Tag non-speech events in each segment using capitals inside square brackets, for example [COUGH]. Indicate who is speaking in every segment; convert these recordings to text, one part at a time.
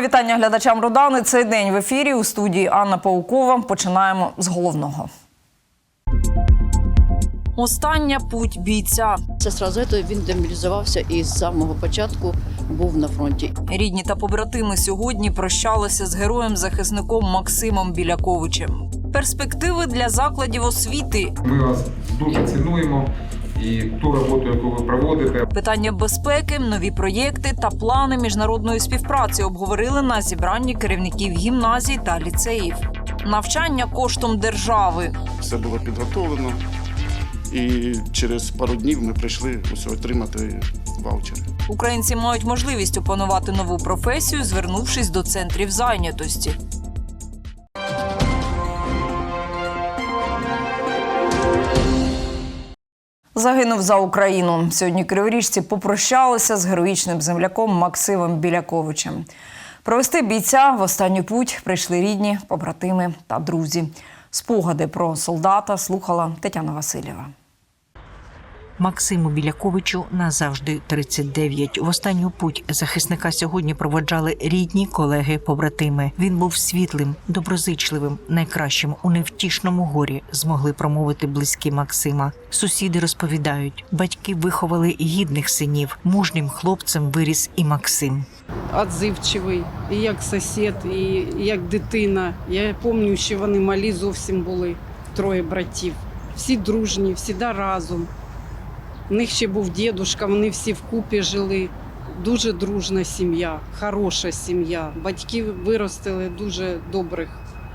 Speaker 1: Мої вітання глядачам Родани. Цей день в ефірі у студії Анна Паукова. Починаємо з головного. Остання путь бійця.
Speaker 2: Це сразу він демобілізувався і з самого початку був на фронті.
Speaker 1: Рідні та побратими сьогодні прощалися з героєм-захисником Максимом Біляковичем. Перспективи для закладів освіти,
Speaker 3: Ми вас дуже цінуємо і ту роботу, яку ви проводите.
Speaker 1: питання безпеки, нові проєкти та плани міжнародної співпраці обговорили на зібранні керівників гімназій та ліцеїв. Навчання коштом держави.
Speaker 4: все було підготовлено. І через пару днів ми прийшли ось отримати ваучери.
Speaker 1: Українці мають можливість опанувати нову професію, звернувшись до центрів зайнятості. Загинув за Україну. Сьогодні криворіжці попрощалися з героїчним земляком Максимом Біляковичем. Провести бійця в останню путь прийшли рідні, побратими та друзі. Спогади про солдата слухала Тетяна Васильєва.
Speaker 5: Максиму Біляковичу назавжди 39. В останню путь захисника сьогодні проводжали рідні колеги, побратими. Він був світлим, доброзичливим, найкращим у невтішному горі змогли промовити близькі Максима. Сусіди розповідають, батьки виховали гідних синів. Мужнім хлопцем виріс і Максим.
Speaker 6: Отзивчивий, і як сусід, і як дитина. Я пам'ятаю, що вони малі зовсім були, троє братів. Всі дружні, всі разом. У них ще був дідушка, вони всі вкупі жили. Дуже дружна сім'я, хороша сім'я. Батьки виростили дуже добрих,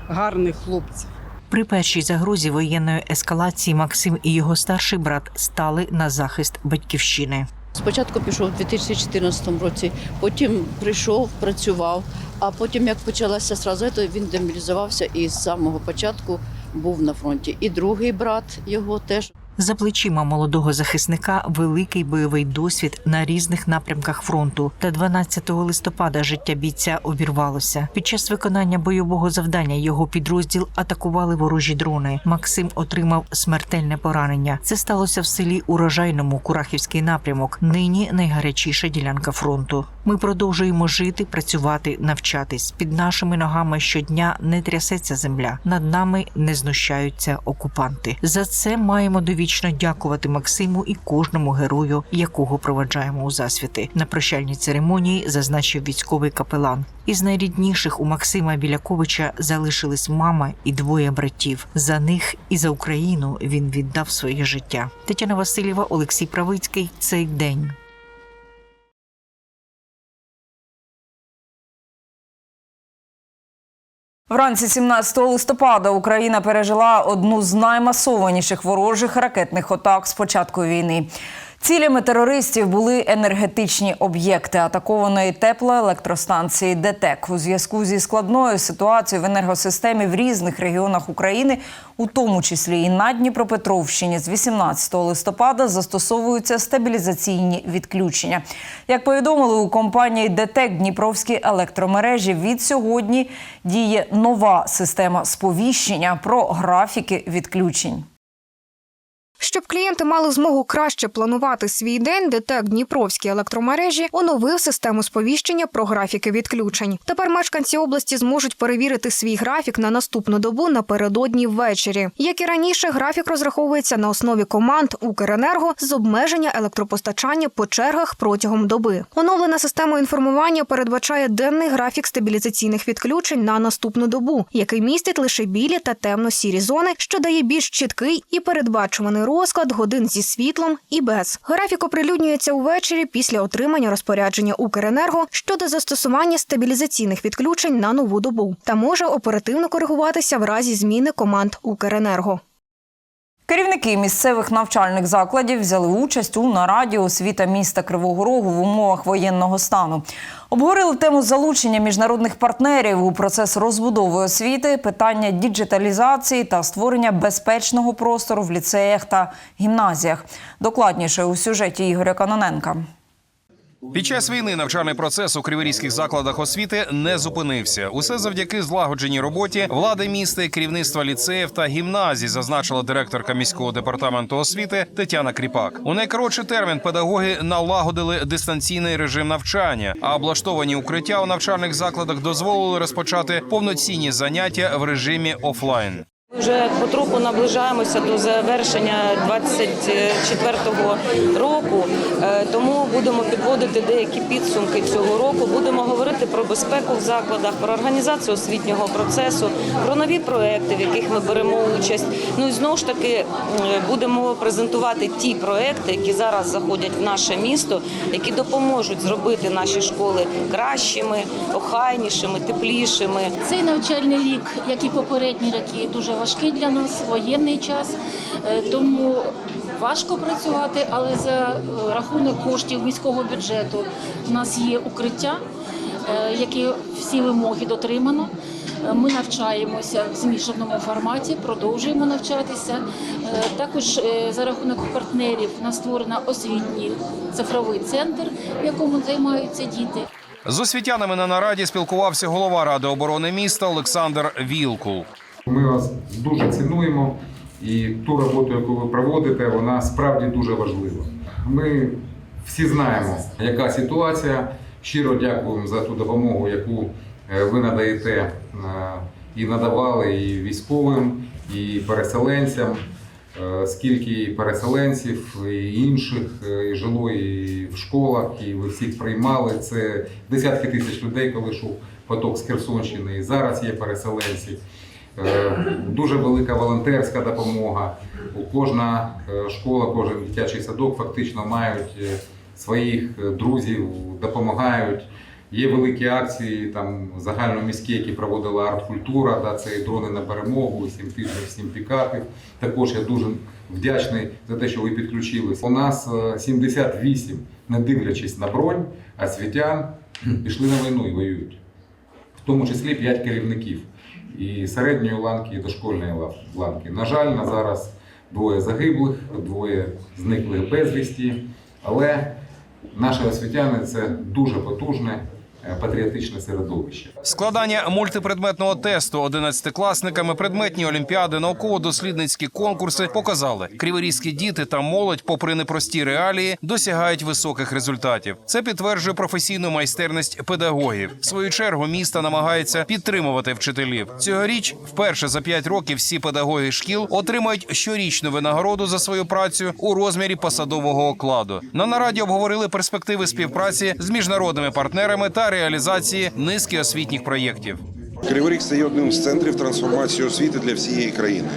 Speaker 6: гарних хлопців.
Speaker 5: При першій загрозі воєнної ескалації Максим і його старший брат стали на захист батьківщини.
Speaker 2: Спочатку пішов у 2014 році, потім прийшов, працював, а потім, як почалася сразу він демобілізувався і з самого початку був на фронті. І другий брат його теж.
Speaker 5: За плечима молодого захисника великий бойовий досвід на різних напрямках фронту. Та 12 листопада життя бійця обірвалося. Під час виконання бойового завдання його підрозділ атакували ворожі дрони. Максим отримав смертельне поранення. Це сталося в селі Урожайному, Курахівський напрямок. Нині найгарячіша ділянка фронту. Ми продовжуємо жити, працювати, навчатись. Під нашими ногами щодня не трясеться земля. Над нами не знущаються окупанти. За це маємо довічно дякувати Максиму і кожному герою, якого проведжаємо у засвіти. На прощальній церемонії зазначив військовий капелан. Із найрідніших у Максима Біляковича залишились мама і двоє братів. За них і за Україну він віддав своє життя. Тетяна Васильєва, Олексій Правицький. Цей день.
Speaker 1: Вранці 17 листопада Україна пережила одну з наймасованіших ворожих ракетних атак з початку війни. Цілями терористів були енергетичні об'єкти атакованої теплоелектростанції ДТЕК у зв'язку зі складною ситуацією в енергосистемі в різних регіонах України, у тому числі і на Дніпропетровщині. З 18 листопада застосовуються стабілізаційні відключення. Як повідомили у компанії ДТЕК Дніпровські електромережі, від сьогодні діє нова система сповіщення про графіки відключень.
Speaker 7: Щоб клієнти мали змогу краще планувати свій день, ДТЕК Дніпровські електромережі оновив систему сповіщення про графіки відключень. Тепер мешканці області зможуть перевірити свій графік на наступну добу напередодні ввечері. Як і раніше, графік розраховується на основі команд Укренерго з обмеження електропостачання по чергах протягом доби. Оновлена система інформування передбачає денний графік стабілізаційних відключень на наступну добу, який містить лише білі та темно-сірі зони, що дає більш чіткий і передбачуваний розклад годин зі світлом і без. Графік оприлюднюється увечері після отримання розпорядження Укренерго щодо застосування стабілізаційних відключень на нову добу та може оперативно коригуватися в разі зміни команд Укренерго.
Speaker 1: Керівники місцевих навчальних закладів взяли участь у нараді освіта міста Кривого Рогу в умовах воєнного стану. Обговорили тему залучення міжнародних партнерів у процес розбудови освіти, питання діджиталізації та створення безпечного простору в ліцеях та гімназіях. Докладніше у сюжеті Ігоря Каноненка.
Speaker 8: Під час війни навчальний процес у криворізьких закладах освіти не зупинився. Усе завдяки злагодженій роботі влади міста і керівництва ліцеїв та гімназій, зазначила директорка міського департаменту освіти Тетяна Кріпак. У найкоротший термін педагоги налагодили дистанційний режим навчання, а облаштовані укриття у навчальних закладах дозволили розпочати повноцінні заняття в режимі офлайн.
Speaker 9: Вже потроху наближаємося до завершення 24-го року, е, тому будемо підводити деякі підсумки цього року. Будемо говорити про безпеку в закладах, про організацію освітнього процесу, про нові проекти, в яких ми беремо участь. Ну і знову ж таки будемо презентувати ті проекти, які зараз заходять в наше місто, які допоможуть зробити наші школи кращими, охайнішими, теплішими.
Speaker 10: Цей навчальний рік, як і попередні роки, дуже важкий для нас, воєнний час, Е, тому важко працювати, але за е, рахунок коштів міського бюджету у нас є укриття, е, які всі вимоги дотримано. Ми навчаємося в змішаному форматі, продовжуємо навчатися. Також за рахунок партнерів нас створено освітній цифровий центр, в якому займаються діти.
Speaker 8: З освітянами на нараді спілкувався голова ради оборони міста Олександр Вілкул.
Speaker 3: Ми вас дуже цінуємо, і ту роботу, яку ви проводите, вона справді дуже важлива. Ми всі знаємо, яка ситуація. Щиро дякуємо за ту допомогу, яку е, ви надаєте е, і надавали і військовим, і переселенцям. Е, Скільки переселенців, і інших і жило в школах, і ви всіх приймали. Це десятки тисяч людей, коли йшов поток з Херсонщини, і зараз є переселенці. Е, Дуже велика волонтерська допомога. Кожна е, школа, кожен дитячий садок фактично мають е, своїх друзів, допомагають. Є великі акції там загальноміські, які проводила арт-культура, да, це і дрони на перемогу, сім тижнів, сім пікапів. Також я дуже вдячний за те, що ви підключились. У нас е, 78, не дивлячись на бронь, освітян пішли на війну і воюють в тому числі 5 керівників і середньої ланки, і дошкольної ланки. На жаль, на зараз двоє загиблих, двоє зниклих безвісті, але наші освітяни це дуже потужне патріотичне середовище.
Speaker 8: Складання мультипредметного тесту одинадцятикласниками, предметні олімпіади, науково-дослідницькі конкурси показали, криворізькі діти та молодь, попри непрості реалії, досягають високих результатів. Це підтверджує професійну майстерність педагогів. В свою чергу місто намагається підтримувати вчителів. Цьогоріч, вперше за п'ять років, всі педагоги шкіл отримають щорічну винагороду за свою працю у розмірі посадового окладу. На нараді обговорили перспективи співпраці з міжнародними партнерами та реалізації низки освітніх проєктів.
Speaker 11: Кривий Ріг стає одним з центрів трансформації освіти для всієї країни.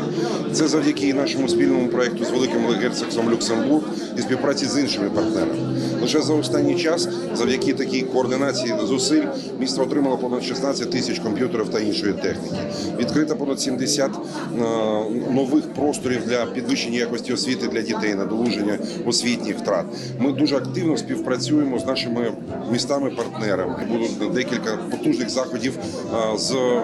Speaker 11: Це завдяки нашому спільному проекту з великим герцогством Люксембург і співпраці з іншими партнерами. Лише за останній час, завдяки такій координації зусиль, місто отримало понад 16 тисяч комп'ютерів та іншої техніки. Відкрито понад 70 е, нових просторів для підвищення якості освіти для дітей, надолуження освітніх втрат. Ми дуже активно співпрацюємо з нашими містами-партнерами. Будуть декілька потужних заходів е, з е,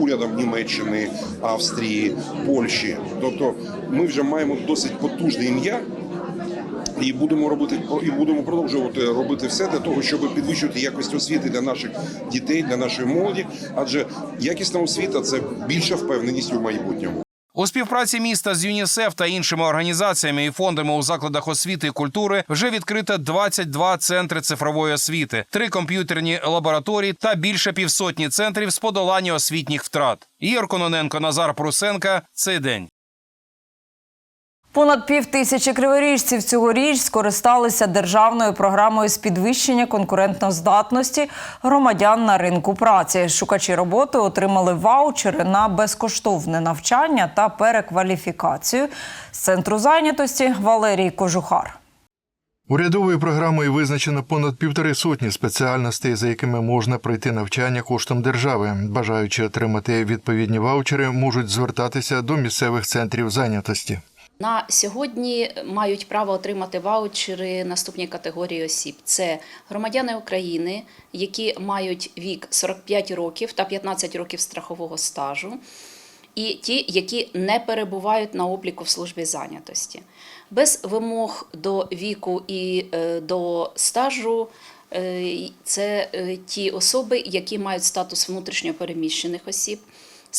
Speaker 11: урядом Німеччини, Австрії, Польщі. Тобто, ми вже маємо досить потужне ім'я. І будемо робити і будемо продовжувати робити все для того, щоб підвищувати якість освіти для наших дітей, для нашої молоді. Адже якісна освіта це більша впевненість у майбутньому.
Speaker 8: У співпраці міста з ЮНІСЕФ та іншими організаціями і фондами у закладах освіти і культури вже відкрито 22 центри цифрової освіти, три комп'ютерні лабораторії та більше півсотні центрів з подолання освітніх втрат. Ігор Кононенко, Назар Прусенка. Цей день.
Speaker 1: Понад пів тисячі криворіжців цьогоріч скористалися державною програмою з підвищення конкурентноздатності громадян на ринку праці. Шукачі роботи отримали ваучери на безкоштовне навчання та перекваліфікацію. З центру зайнятості Валерій Кожухар.
Speaker 12: Урядовою програмою визначено понад півтори сотні спеціальностей, за якими можна пройти навчання коштом держави. Бажаючи отримати відповідні ваучери, можуть звертатися до місцевих центрів зайнятості.
Speaker 13: На сьогодні мають право отримати ваучери наступні категорії осіб: це громадяни України, які мають вік 45 років та 15 років страхового стажу, і ті, які не перебувають на обліку в службі зайнятості. Без вимог до віку і е, до стажу е, це е, ті особи, які мають статус внутрішньопереміщених осіб,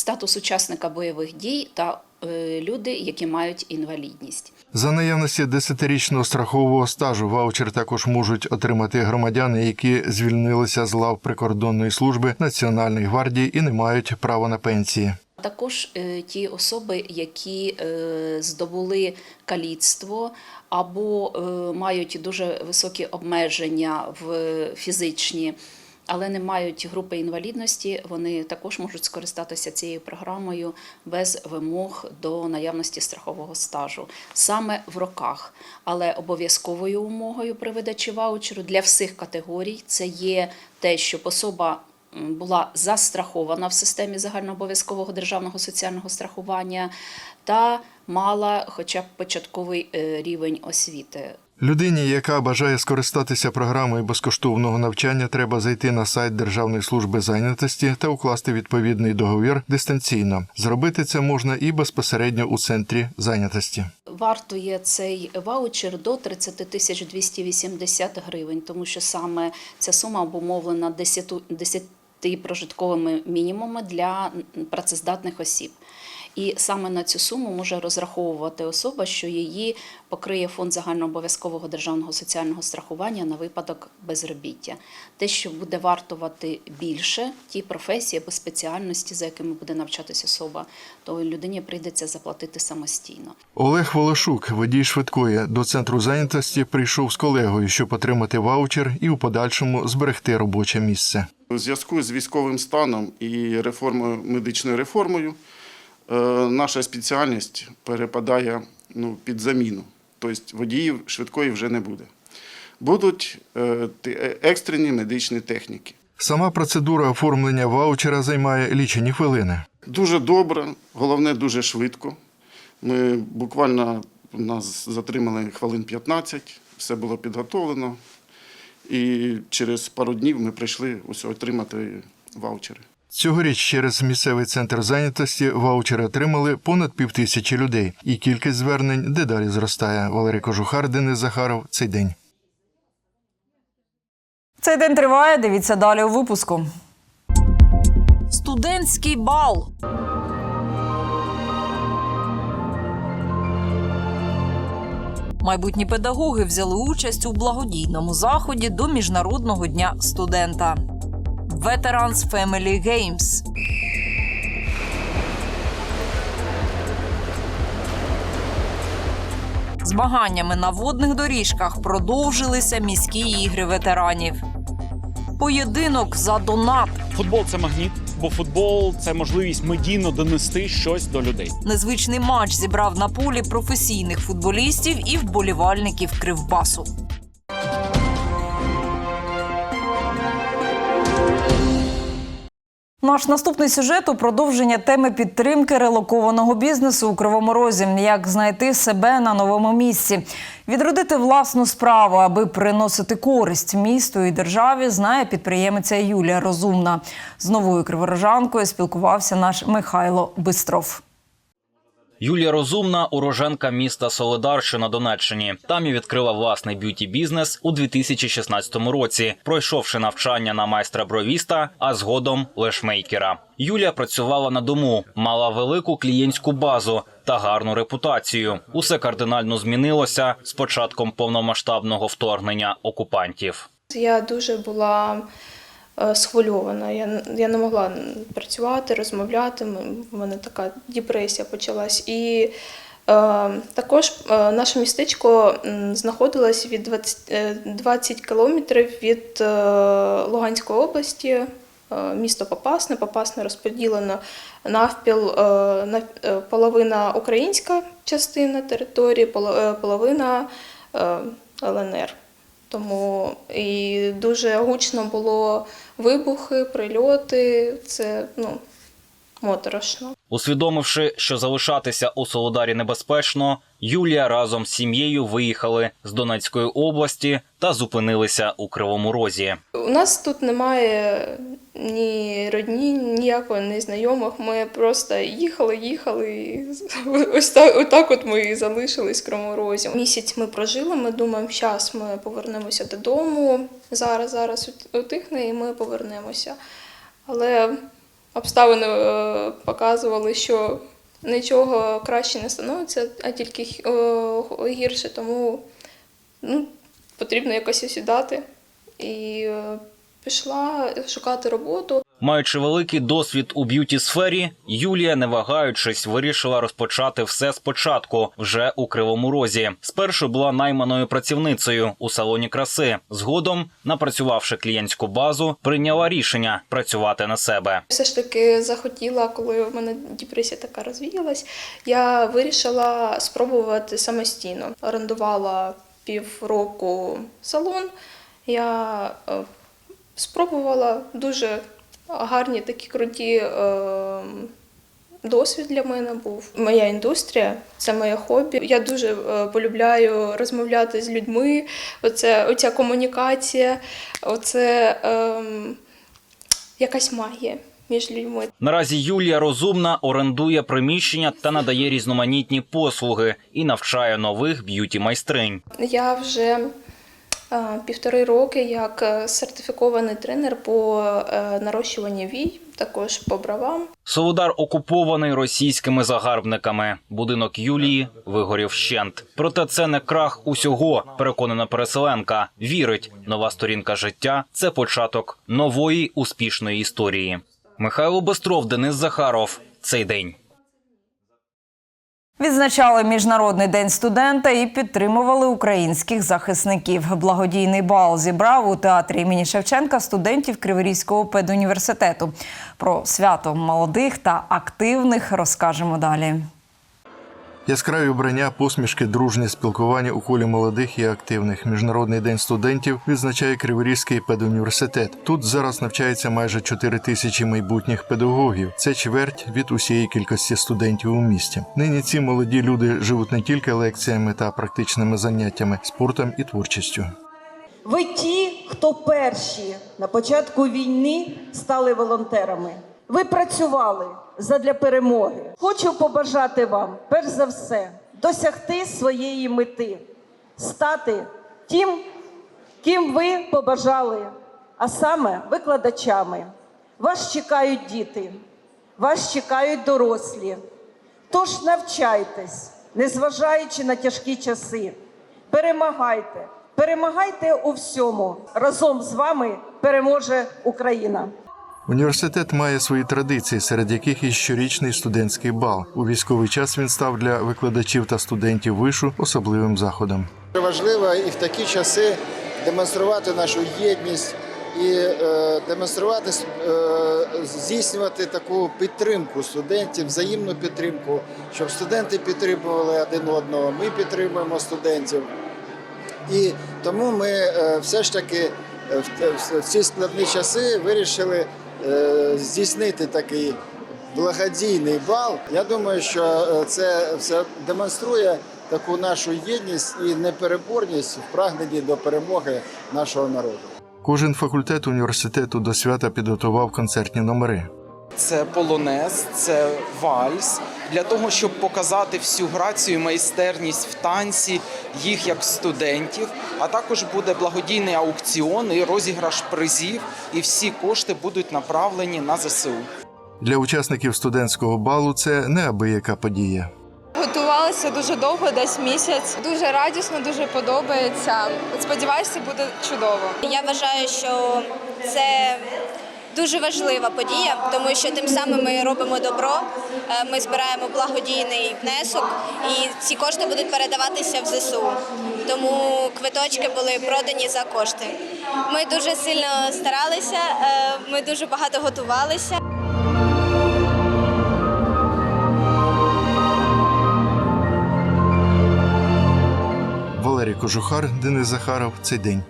Speaker 13: статус учасника бойових дій та е, люди, які мають інвалідність.
Speaker 12: За наявності десятирічного страхового стажу ваучер також можуть отримати громадяни, які звільнилися з лав прикордонної служби Національної гвардії і не мають права на пенсії.
Speaker 13: Також е, ті особи, які е, здобули каліцтво або мають дуже високі обмеження в фізичні, але не мають групи інвалідності, вони також можуть скористатися цією програмою без вимог до наявності страхового стажу саме в роках. Але обов'язковою умовою при видачі ваучеру для всіх категорій це є те, щоб особа була застрахована в системі загальнообов'язкового державного соціального страхування та мала хоча б початковий е, рівень освіти.
Speaker 12: Людині, яка бажає скористатися програмою безкоштовного навчання, треба зайти на сайт Державної служби зайнятості та укласти відповідний договір дистанційно. Зробити це можна і безпосередньо у центрі зайнятості.
Speaker 13: Вартує цей ваучер до 30 тисяч 280 гривень, тому що саме ця сума обумовлена 10, 10 прожитковими мінімумами для працездатних осіб. І саме на цю суму може розраховувати особа, що її покриє фонд загальнообов'язкового державного соціального страхування на випадок безробіття. Те, що буде вартувати більше, ті професії або спеціальності, за якими буде навчатись особа, то людині прийдеться заплатити самостійно.
Speaker 12: Олег Волошук, водій швидкої, до центру зайнятості прийшов з колегою, щоб отримати ваучер і у подальшому зберегти робоче місце.
Speaker 4: У зв'язку з військовим станом і реформою медичною реформою наша спеціальність перепадає ну, під заміну. Тобто водіїв швидкої вже не буде. Будуть е, е, екстрені медичні техніки.
Speaker 12: Сама процедура оформлення ваучера займає лічені хвилини.
Speaker 4: Дуже добре, головне дуже швидко. Ми буквально нас затримали хвилин 15, все було підготовлено. І через пару днів ми прийшли ось отримати ваучери.
Speaker 12: Цьогоріч через місцевий центр зайнятості ваучери отримали понад півтисячі людей, і кількість звернень дедалі зростає. Валерій Кожухар, Денис Захаров. Цей день.
Speaker 1: Цей день триває. Дивіться далі у випуску. Студентський бал. Майбутні педагоги взяли участь у благодійному заході до Міжнародного дня студента. Veterans Family Games. Змаганнями на водних доріжках продовжилися міські ігри ветеранів. Поєдинок за донат.
Speaker 14: Футбол це магніт, бо футбол це можливість медійно донести щось до людей.
Speaker 1: Незвичний матч зібрав на полі професійних футболістів і вболівальників Кривбасу. Наш наступний сюжет у продовження теми підтримки релокованого бізнесу у Кривому Розі. Як знайти себе на новому місці, відродити власну справу, аби приносити користь місту і державі, знає підприємиця Юлія Розумна. З новою криворожанкою спілкувався наш Михайло Бистров.
Speaker 15: Юлія Розумна уроженка міста Солидар, що на Донеччині. Там і відкрила власний б'юті-бізнес у 2016 році, пройшовши навчання на майстра бровіста, а згодом лешмейкера. Юлія працювала на дому, мала велику клієнтську базу та гарну репутацію. Усе кардинально змінилося з початком повномасштабного вторгнення окупантів.
Speaker 16: Я дуже була схвильована. Я, я не могла працювати, розмовляти. В мене така депресія почалась. І е, також е, наше містечко знаходилось від 20, е, 20 кілометрів від е, Луганської області. Е, Місто Попасне. Попасне розподілено навпіл е, на е, половина українська частина території, е, половина е, ЛНР. Тому і дуже гучно було вибухи, прильоти. Це ну моторошно.
Speaker 15: Усвідомивши, що залишатися у Солодарі небезпечно, Юлія разом з сім'єю виїхали з Донецької області та зупинилися у Кривому Розі.
Speaker 16: У нас тут немає ні родні, ніякого ні знайомих. Ми просто їхали, їхали. І ось так, отак от ми і залишились в Кривому Розі. Місяць ми прожили. Ми думаємо, зараз ми повернемося додому. Зараз, зараз утихне, і ми повернемося. Але обставини е, показували, що нічого краще не становиться, а тільки е, гірше. Тому ну, потрібно якось осідати. І е, пішла шукати роботу.
Speaker 15: Маючи великий досвід у б'юті сфері, Юлія, не вагаючись, вирішила розпочати все спочатку вже у Кривому Розі. Спершу була найманою працівницею у салоні краси. Згодом, напрацювавши клієнтську базу, прийняла рішення працювати на себе.
Speaker 16: Все ж таки захотіла, коли в мене депресія така розвіялась, я вирішила спробувати самостійно. Орендувала півроку салон. Я е, спробувала дуже гарні такі круті е, досвід для мене був. Моя індустрія це моє хобі. Я дуже е, полюбляю розмовляти з людьми. Оце, оця комунікація, оце е, якась магія між людьми.
Speaker 15: Наразі Юлія розумна орендує приміщення та надає різноманітні послуги і навчає нових б'юті майстринь.
Speaker 16: Я вже півтори роки як е, сертифікований тренер по е, нарощуванню вій, також по бровам.
Speaker 15: Солодар окупований російськими загарбниками. Будинок Юлії вигорів вщент. Проте це не крах усього. Переконана переселенка. Вірить, нова сторінка життя це початок нової успішної історії. Михайло Бестров, Денис Захаров. Цей день.
Speaker 1: Відзначали міжнародний день студента і підтримували українських захисників. Благодійний бал зібрав у театрі імені Шевченка студентів Криворізького педуніверситету. Про свято молодих та активних розкажемо далі.
Speaker 12: Яскраві вбрання, посмішки, дружнє спілкування у колі молодих і активних. Міжнародний день студентів відзначає Криворізький педуніверситет. Тут зараз навчається майже 4 тисячі майбутніх педагогів. Це чверть від усієї кількості студентів у місті. Нині ці молоді люди живуть не тільки лекціями та практичними заняттями, спортом і творчістю.
Speaker 17: Ви ті, хто перші на початку війни стали волонтерами. Ви працювали задля перемоги. Хочу побажати вам, перш за все, досягти своєї мети, стати тим, ким ви побажали, а саме викладачами. Вас чекають діти, вас чекають дорослі. Тож навчайтесь, незважаючи на тяжкі часи. Перемагайте, перемагайте у всьому. Разом з вами переможе Україна.
Speaker 12: Університет має свої традиції, серед яких і щорічний студентський бал. У військовий час він став для викладачів та студентів вишу особливим заходом.
Speaker 18: Важливо і в такі часи демонструвати нашу єдність і е, демонструвати, е, здійснювати таку підтримку студентів, взаємну підтримку, щоб студенти підтримували один одного. Ми підтримуємо студентів. І тому ми е, все ж таки в, ці складні часи вирішили здійснити такий благодійний бал. Я думаю, що е, це все демонструє таку нашу єдність і непереборність в прагненні до перемоги нашого народу.
Speaker 12: Кожен факультет університету до свята підготував концертні номери.
Speaker 19: Це полонез, це вальс для того, щоб показати всю грацію, майстерність в танці їх як студентів. А також буде благодійний аукціон і розіграш призів, і всі кошти будуть направлені на ЗСУ.
Speaker 12: Для учасників студентського балу це неабияка подія.
Speaker 20: Готувалася дуже довго, десь місяць. Дуже радісно, дуже подобається. Сподіваюся, буде чудово.
Speaker 21: Я вважаю, що це дуже важлива подія, тому що тим самим ми робимо добро. е, Ми збираємо благодійний внесок, і ці кошти будуть передаватися в ЗСУ. Тому квиточки були продані за кошти. Ми дуже сильно старалися, е, ми дуже багато готувалися.
Speaker 12: Валерій Кожухар, Денис Захаров. Цей день.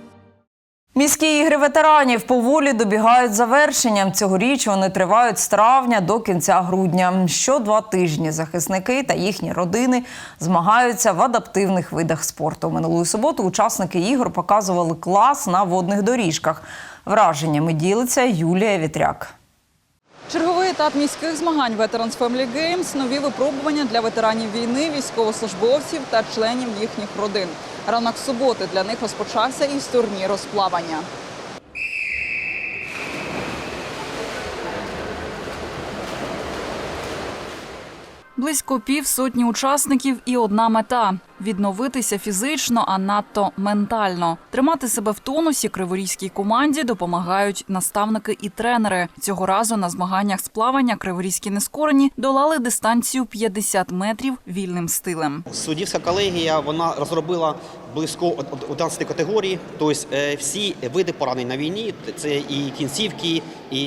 Speaker 1: Міські ігри ветеранів поволі добігають завершенням. Цьогоріч вони тривають з травня до кінця грудня. Що два тижні захисники та їхні родини змагаються в адаптивних видах спорту. Минулої суботи учасники ігор показували клас на водних доріжках. Враженнями ділиться Юлія Вітряк.
Speaker 22: Черговий етап міських змагань Veterans Family Games – нові випробування для ветеранів війни, військовослужбовців та членів їхніх родин. Ранок суботи для них розпочався із турніру з. Близько півсотні учасників і одна мета відновитися фізично, а надто ментально. Тримати себе в тонусі криворізькій команді допомагають наставники і тренери. Цього разу на змаганнях з плавання криворізькі нескорені долали дистанцію 50 метрів вільним стилем.
Speaker 23: Суддівська колегія вона розробила близько 11 категорій. Тобто е, всі види поранень на війні це і кінцівки, і,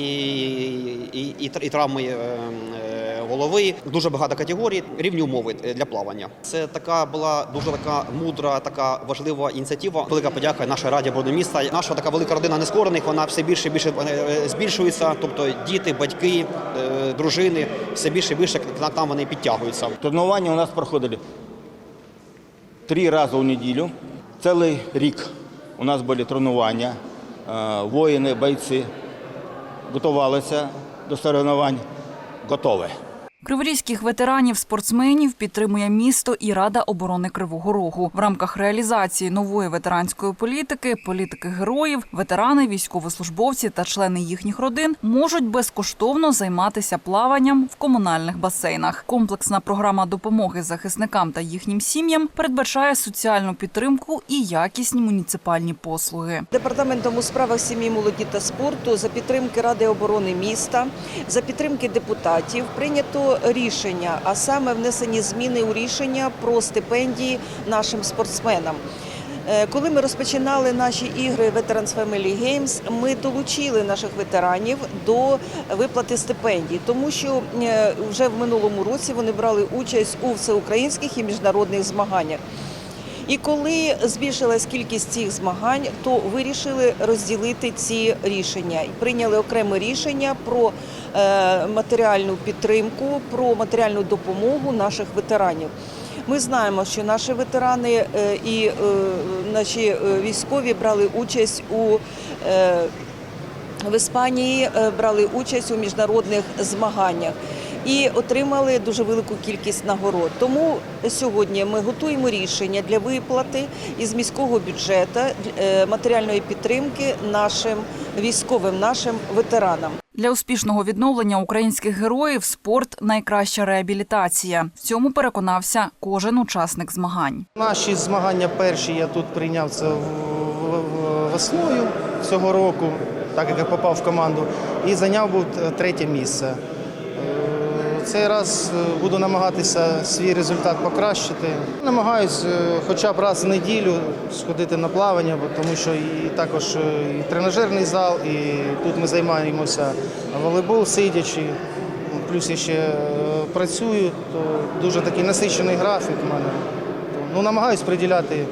Speaker 23: і, і, і травми е, е, голови. Дуже багато категорій, рівні умови для плавання. Це така була дуже така мудра, така важлива ініціатива. Велика подяка нашій раді оборони. Наша така велика родина нескорених. Вона все більше і більше е, збільшується. Тобто діти, батьки, е, дружини все більше і більше к нам вони підтягуються.
Speaker 24: Тренування у нас проходили три рази у неділю. Цілий рік у нас були тренування. Е, Воїни, бойці готувалися до соревновань, готові.
Speaker 22: Криворізьких ветеранів спортсменів підтримує місто і Рада оборони Кривого Рогу в рамках реалізації нової ветеранської політики, політики героїв, ветерани, військовослужбовці та члени їхніх родин можуть безкоштовно займатися плаванням в комунальних басейнах. Комплексна програма допомоги захисникам та їхнім сім'ям передбачає соціальну підтримку і якісні муніципальні послуги.
Speaker 25: Департаментом у справах сім'ї, молоді та спорту за підтримки Ради оборони міста, за підтримки депутатів прийнято рішення, а саме внесені зміни у рішення про стипендії нашим спортсменам. Е, Коли ми розпочинали наші ігри Veterans Family Games, ми долучили наших ветеранів до виплати стипендій, тому що е, вже в минулому році вони брали участь у всеукраїнських і міжнародних змаганнях. І коли збільшилась кількість цих змагань, то вирішили розділити ці рішення і прийняли окреме рішення про матеріальну підтримку, про матеріальну допомогу наших ветеранів. Ми знаємо, що наші ветерани е, і е, наші е, військові брали участь у е, в Іспанії е, брали участь у міжнародних змаганнях і отримали дуже велику кількість нагород. Тому сьогодні ми готуємо рішення для виплати із міського бюджету е, матеріальної підтримки нашим військовим, нашим ветеранам.
Speaker 22: Для успішного відновлення українських героїв спорт найкраща реабілітація. В цьому переконався кожен учасник змагань.
Speaker 26: Наші змагання перші я тут прийняв це весною цього року, так як я попав в команду, і зайняв був третє місце. Цей раз е, буду намагатися свій результат покращити. Намагаюсь е, хоча б раз в неділю сходити на плавання, бо тому що і також е, і тренажерний зал, і тут ми займаємося волейбол сидячи. Плюс я ще працюю, то дуже такий насичений графік в мене. Ну, намагаюсь приділяти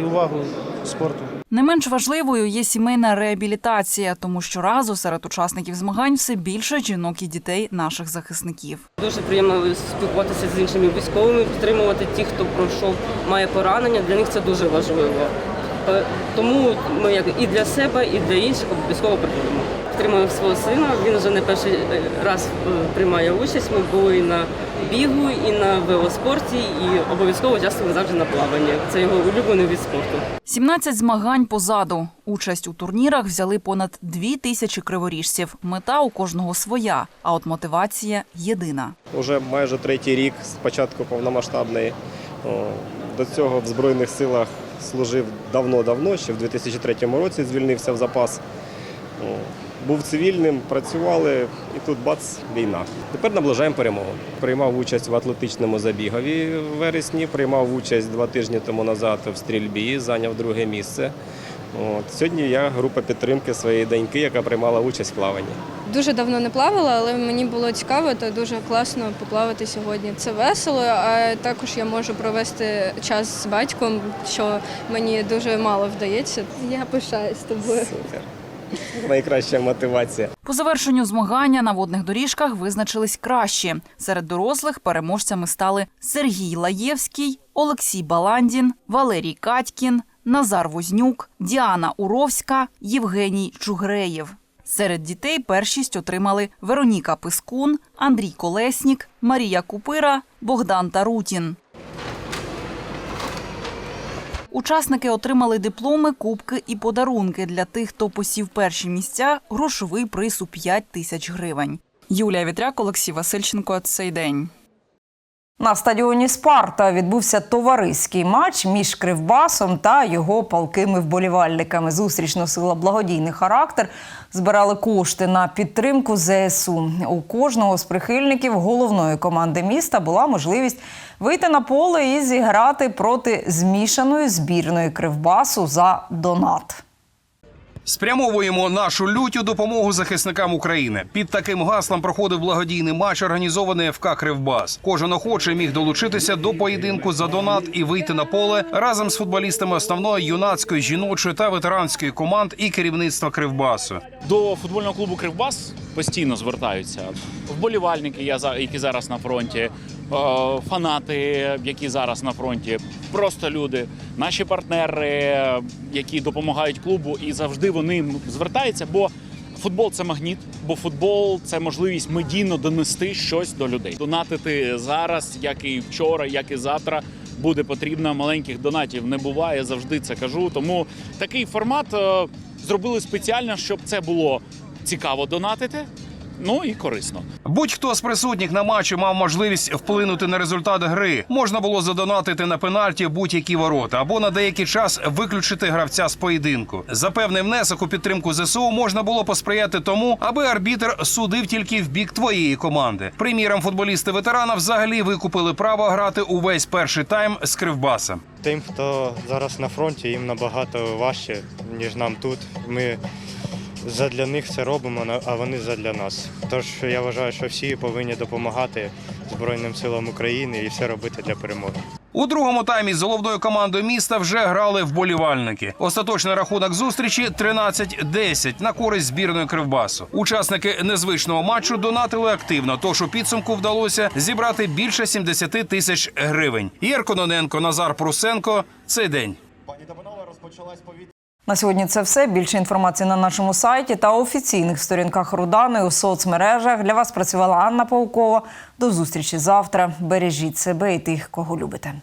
Speaker 26: і увагу спорту.
Speaker 22: Не менш важливою є сімейна реабілітація, тому що разу серед учасників змагань все більше жінок і дітей наших захисників.
Speaker 27: Дуже приємно спілкуватися з іншими військовими, підтримувати тих, хто пройшов, має поранення. Для них це дуже важливо. Е, Тому ми як і для себе, і для інших обов'язково приходимо. Підтримуємо свого сина. Він вже не перший е, раз е, приймає участь. Ми були і на бігу, і на велоспорті, і обов'язково участвуємо завжди на плаванні. Це його улюблений від спорту.
Speaker 22: 17 змагань позаду. Участь у турнірах взяли понад дві тисячі криворіжців. Мета у кожного своя, а от мотивація єдина.
Speaker 28: Уже майже третій рік з початку повномасштабної. До цього в Збройних силах служив давно-давно, ще в 2003 році звільнився в запас. Був цивільним, працювали, і тут бац, війна. Тепер наближаємо перемогу. Приймав участь в атлетичному забігові в вересні, приймав участь два тижні тому назад в стрільбі, зайняв друге місце. От. Сьогодні я група підтримки своєї доньки, яка приймала участь в плаванні.
Speaker 20: Дуже давно не плавала, але мені було цікаво та дуже класно поплавати сьогодні. Це весело, а також я можу провести час з батьком, що мені дуже мало вдається. Я пишаюсь тобою.
Speaker 28: Супер. [LAUGHS] Найкраща мотивація.
Speaker 22: По завершенню змагання на водних доріжках визначились кращі. Серед дорослих переможцями стали Сергій Лаєвський, Олексій Баландін, Валерій Катькін, Назар Вознюк, Діана Уровська, Євгеній Чугреєв. Серед дітей першість отримали Вероніка Пискун, Андрій Колеснік, Марія Купира, Богдан Тарутін. Учасники отримали дипломи, кубки і подарунки для тих, хто посів перші місця, грошовий приз у 5 тисяч гривень. Юлія Вітряк, Олексій Васильченко. Цей день.
Speaker 1: На стадіоні Спарта відбувся товариський матч між Кривбасом та його палкими вболівальниками. Зустріч носила благодійний характер. Збирали кошти на підтримку ЗСУ. У кожного з прихильників головної команди міста була можливість вийти на поле і зіграти проти змішаної збірної Кривбасу за донат.
Speaker 8: Спрямовуємо нашу лютю допомогу захисникам України. Під таким гаслом проходив благодійний матч, організований ФК Кривбас. Кожен охочий міг долучитися до поєдинку за донат і вийти на поле разом з футболістами основної юнацької, жіночої та ветеранської команд і керівництва Кривбасу.
Speaker 14: До футбольного клубу Кривбас постійно звертаються вболівальники, які зараз на фронті, фанати, які зараз на фронті, просто люди, наші партнери, які допомагають клубу, і завжди вони звертаються, бо. Футбол це магніт, бо футбол це можливість медійно донести щось до людей. Донатити зараз, як і вчора, як і завтра, буде потрібно. Маленьких донатів не буває. Завжди це кажу. Тому такий формат е, зробили спеціально, щоб це було цікаво донатити. Ну і корисно.
Speaker 8: Будь-хто з присутніх на матчі мав можливість вплинути на результат гри. Можна було задонатити на пенальті будь-які ворота або на деякий час виключити гравця з поєдинку. За певний внесок у підтримку ЗСУ можна було посприяти тому, аби арбітр судив тільки в бік твоєї команди. Приміром, футболісти ветерана взагалі викупили право грати увесь перший тайм з кривбасом.
Speaker 28: Тим, хто зараз на фронті, їм набагато важче, ніж нам тут. Ми задля них це робимо, а вони задля нас. Тож я вважаю, що всі повинні допомагати Збройним силам України і все робити для перемоги.
Speaker 8: У другому таймі з головною командою міста вже грали вболівальники. Остаточний рахунок зустрічі 13-10 на користь збірної Кривбасу. Учасники незвичного матчу донатили активно, тож у підсумку вдалося зібрати більше 70 тисяч гривень. Єр Кононенко, Назар Прусенко. Цей день.
Speaker 1: На сьогодні це все. Більше інформації на нашому сайті та офіційних сторінках Рудани у соцмережах. Для вас працювала Анна Паукова. До зустрічі завтра. Бережіть себе і тих, кого любите.